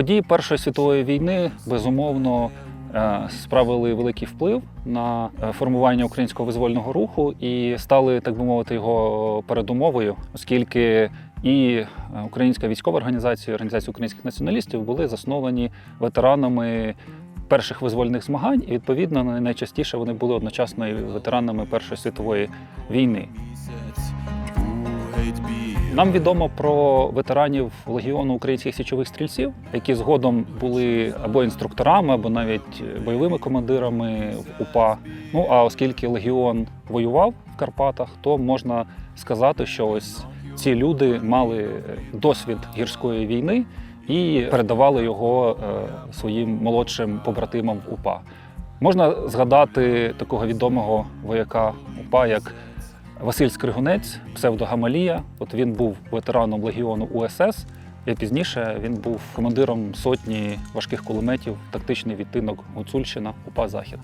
Події Першої світової війни безумовно е, справили великий вплив на е, формування українського визвольного руху і стали, так би мовити, його передумовою, оскільки і е, українська військова організація, і організація українських націоналістів були засновані ветеранами перших визвольних змагань, і відповідно найчастіше вони були одночасно і ветеранами Першої світової війни. Нам відомо про ветеранів легіону українських січових стрільців, які згодом були або інструкторами, або навіть бойовими командирами в УПА. Ну а оскільки легіон воював в Карпатах, то можна сказати, що ось ці люди мали досвід гірської війни і передавали його е, своїм молодшим побратимам в УПА. Можна згадати такого відомого вояка УПА, як Василь Скригунець, псевдо Гамалія. От він був ветераном легіону УСС. І пізніше він був командиром сотні важких кулеметів, тактичний відтинок Гуцульщина, УПА Захід.